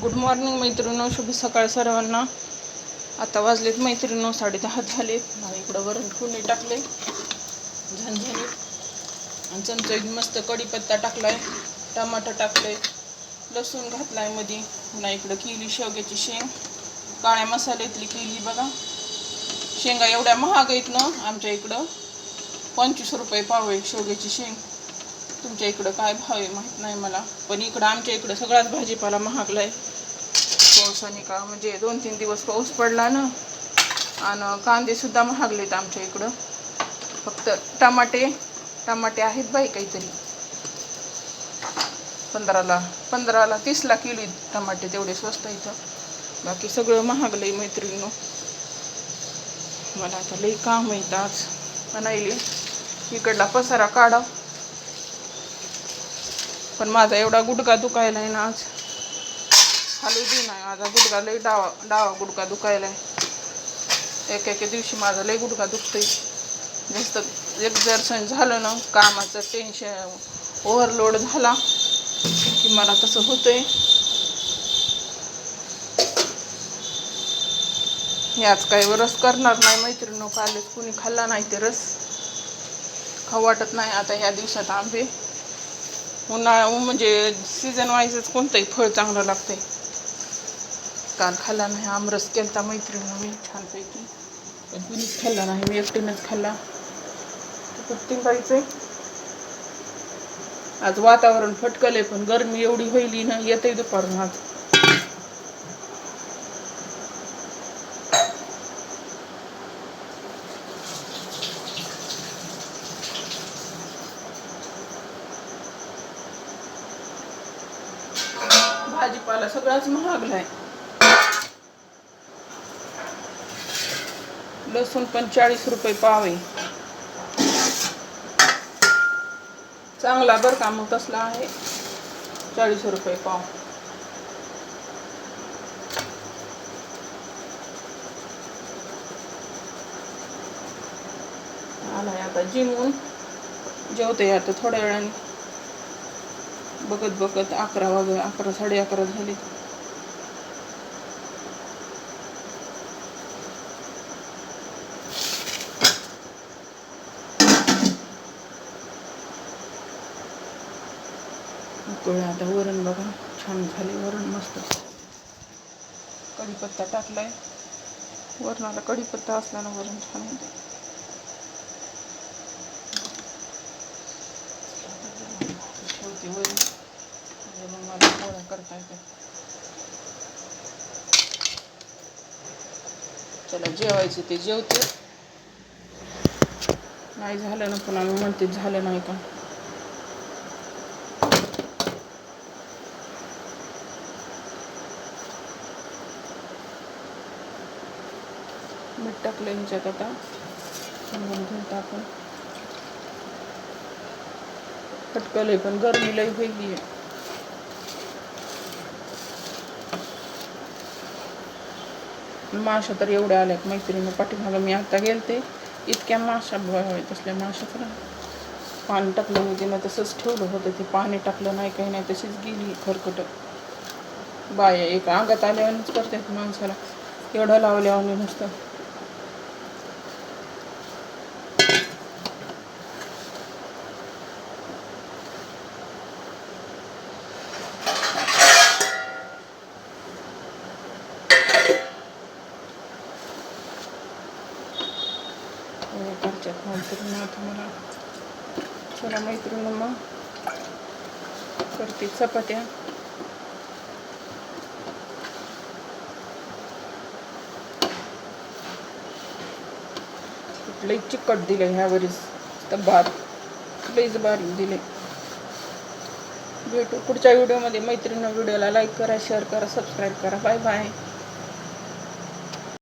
Good morning मैत्रिणो शुभ सकाळ सर्वांना. आता वाजलेत मैत्रिणो साडे दहा झालेत आणि इकडं वरण कुणी टाकले झणझणीत. आणि चमचमीत मस्त कढीपत्ता टाकलाय. टमाटर टाकले लसूण घातलायमध्ये पुन्हा इकडं केली शेवग्याची शेंग. काळ्या मसाल्यातली केली बघा. शेंगा एवढ्या महाग आहेत ना आमच्या इकडं. पंचवीस रुपये पाव आहे शेवग्याची शेंग. तुमच्या इकडं काय भाव आहे माहीत नाही मला. पण इकडं आमच्या इकडं सगळाच भाजीपाला महागलाय. पावसाने का म्हणजे दोन तीन दिवस पाऊस पडला ना आणि कांदे सुद्धा महागलेत आमच्या इकडं. फक्त टमाटे टमाटे आहेत बाई काहीतरी. पंधराला पंधराला तीसला किलो आहेत टमाटे तेवढे स्वस्त इथं बाकी सगळं महागलंय मैत्रिणीनो. मला आता लई काम आहे आज. बनायले इकडला पसारा काढा पण माझा एवढा गुडघा दुखायला आहे ना आज. हलू दे नाही माझा गुडघा लई डावा डावा गुडघा दुखायला आहे. एक एके दिवशी माझा लई गुडघा दुखतोय. जास्त एक्झर्सन झालं ना कामाचं टेन्शन ओव्हरलोड झाला की मला तसं होतंय. याच काही रस करणार नाही मैत्रिणी कालच कुणी खाल्ला नाही ते रस. खाऊ वाटत नाही आता ह्या दिवसात आंबे. उन्हाळा म्हणजे सीझन वाईजच कोणतंही फळ चांगलं लागतंय. काल खाल्ला नाही आमरस केलता मैत्रिणी मी छानपैकी. पण कुणीच खाल्ला नाही मी एकटीनंच खाल्ला. कुठून पाहिजे आज वातावरण फटकलंय पण गरमी एवढी होईली ना येते दुपारून आज. भाजीपाला सगळाच महागलाय लसूण पण चाळीस रुपये पाव आहे. चांगला बरं का मग तसला आहे. चाळीस रुपये पाव. आलाय आता जिमून. जेवते आता थोड्या वेळाने. बघत बघत अकरा वाजले अकरा साडे अकरा झाले. उकळलं आता वरण बघा. छान झाले वरण मस्त. कढीपत्ता टाकलाय. वरणाला कढीपत्ता असल्यानं वरण छान होते. ठेवते म्हणजे मग मला पोळ्या करता येते चला जेवायचं ते जेवते. नाही झालं ना पुन्हा मी म्हणते झालं नाही का? मीठ टाकलं ह्याच्यात आता. समजून घेऊन टाकून. फटकलंय पण गरमी लई होईली. आहे माशा तर एवढ्या आल्यात मैत्रिणी पाठीमागं. मी आता गेलते. इतक्या माशा भय तसल्या माशा तर पाणी टाकलं मी तिनं तसंच ठेवलं होतं. ते पाणी टाकलं नाही काही नाही तशीच गेली खरकटत बाया एक अंगात आल्यावानीच करतात माणसाला. एवढं लावल्यावानी नुसतं घरच्यात मैत्रिणी आता मला चला मैत्रीण मग करते चपात्या लई चिकट दिले ह्यावरीच तर भात लईच बारीक दिले भेटू पुढच्या व्हिडिओमध्ये मैत्रिणी व्हिडिओला लाईक करा शेअर करा सबस्क्राईब करा बाय बाय